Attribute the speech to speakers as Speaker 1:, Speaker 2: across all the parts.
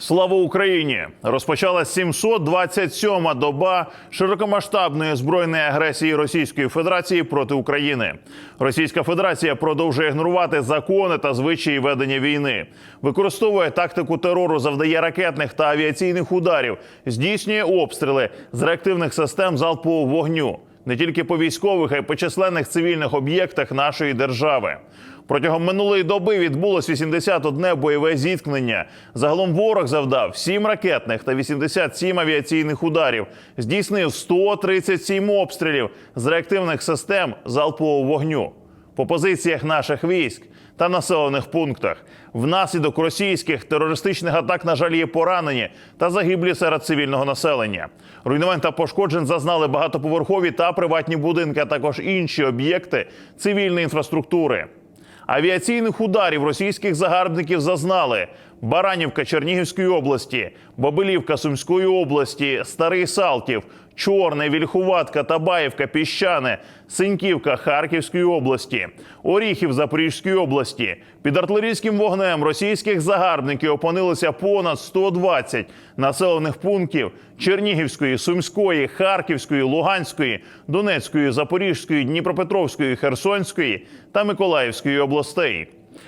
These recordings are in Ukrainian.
Speaker 1: Слава Україні! Розпочалась 727-ма доба широкомасштабної збройної агресії Російської Федерації проти України. Російська Федерація продовжує ігнорувати закони та звичаї ведення війни, використовує тактику терору, завдає ракетних та авіаційних ударів, здійснює обстріли з реактивних систем залпового вогню не тільки по військових, а й по численних цивільних об'єктах нашої держави. Протягом минулої доби відбулось 81 бойове зіткнення. Загалом ворог завдав 7 ракетних та 87 авіаційних ударів, здійснив 137 обстрілів з реактивних систем залпового вогню по позиціях наших військ та населених пунктах. Внаслідок російських терористичних атак, на жаль, є поранені та загиблі серед цивільного населення. Руйнувань та пошкоджень зазнали багатоповерхові та приватні будинки, а також інші об'єкти цивільної інфраструктури. Авіаційних ударів російських загарбників зазнали Баранівка Чернігівської області, Бобилівка Сумської області, Старий Салтів, Чорне, Вільхуватка, Табаївка, Піщане, Синьківка Харківської області, Оріхів Запорізької області. Під артилерійським вогнем російських загарбників опинилося понад 120 населених пунктів Чернігівської, Сумської, Харківської, Луганської, Донецької, Запорізької, Дніпропетровської, Херсонської та Миколаївської областей.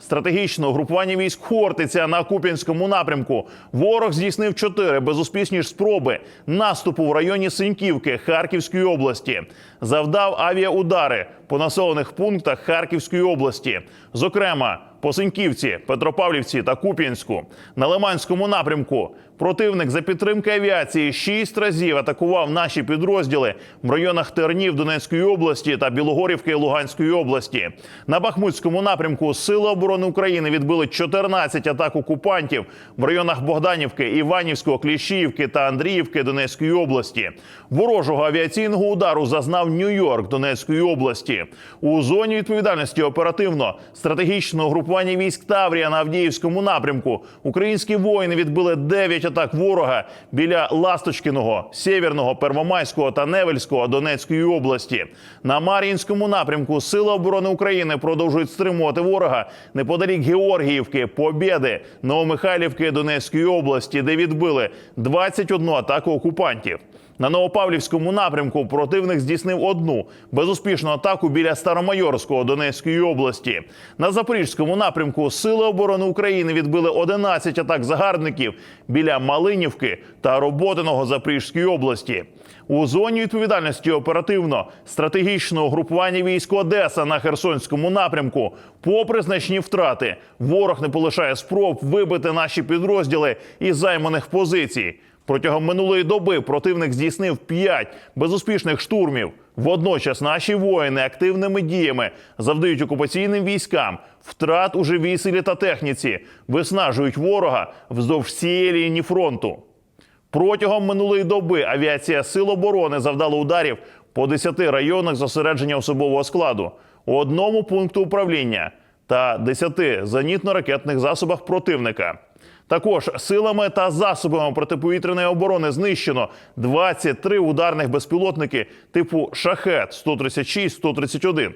Speaker 1: стратегічного групування військ Хортиця на Куп'янському напрямку. Ворог здійснив чотири безуспішні спроби наступу в районі Синьківки Харківської області. Завдав авіаудари по населених пунктах Харківської області, зокрема по Синьківці, Петропавлівці та Куп'янську. На Лиманському напрямку противник за підтримки авіації шість разів атакував наші підрозділи в районах Тернів Донецької області та Білогорівки Луганської області. На Бахмутському напрямку Сили оборони України відбили 14 атак окупантів в районах Богданівки, Іванівського, Кліщіївки та Андріївки Донецької області. Ворожого авіаційного удару зазнав Нью-Йорк Донецької області. У зоні відповідальності оперативно стратегічного групування військ Таврія на Авдіївському напрямку. Українські воїни відбили 9 атак ворога біля Ласточкиного, Сєвєрного, Первомайського та Невельського Донецької області. На Мар'їнському напрямку Сили оборони України продовжують стримувати ворога неподалік Георгіївки, Побєди, Новомихайлівки Донецької області, де відбили 21 атаку окупантів. На Новопавлівському напрямку противник здійснив одну безуспішну атаку біля Старомайорського Донецької області. На Запорізькому напрямку Сили оборони України відбили 11 атак загарбників біля Малинівки та Роботиного Запорізької області. У зоні відповідальності оперативно стратегічного групування військ Одеса на Херсонському напрямку. Попри значні втрати, ворог не полишає спроб вибити наші підрозділи із займаних позицій. Протягом минулої доби противник здійснив 5 безуспішних штурмів. Водночас наші воїни активними діями завдають окупаційним військам втрат у живій силі та техніці, виснажують ворога вздовж всієї лінії фронту. Протягом минулої доби авіація Сил оборони завдала ударів по 10 районах зосередження особового складу, одному пункту управління та 10 зенітно-ракетних засобах противника. Також силами та засобами протиповітряної оборони знищено 23 ударних безпілотники типу Шахет 136-131.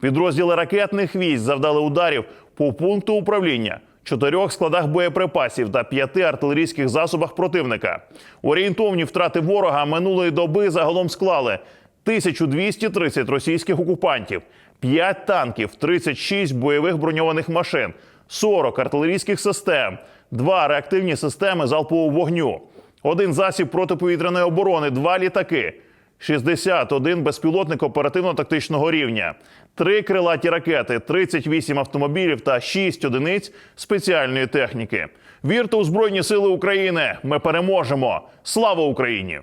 Speaker 1: Підрозділи ракетних військ завдали ударів по пункту управління, чотирьох складах боєприпасів та п'яти артилерійських засобах противника. Орієнтовні втрати ворога минулої доби загалом склали 1230 російських окупантів, 5 танків, 36 бойових броньованих машин, 40 артилерійських систем, 2 реактивні системи залпового вогню, один засіб протиповітряної оборони, 2 літаки. 61 безпілотник оперативно-тактичного рівня, 3 крилаті ракети, 38 автомобілів та 6 одиниць спеціальної техніки. Вірте у Збройні Сили України! Ми переможемо! Слава Україні!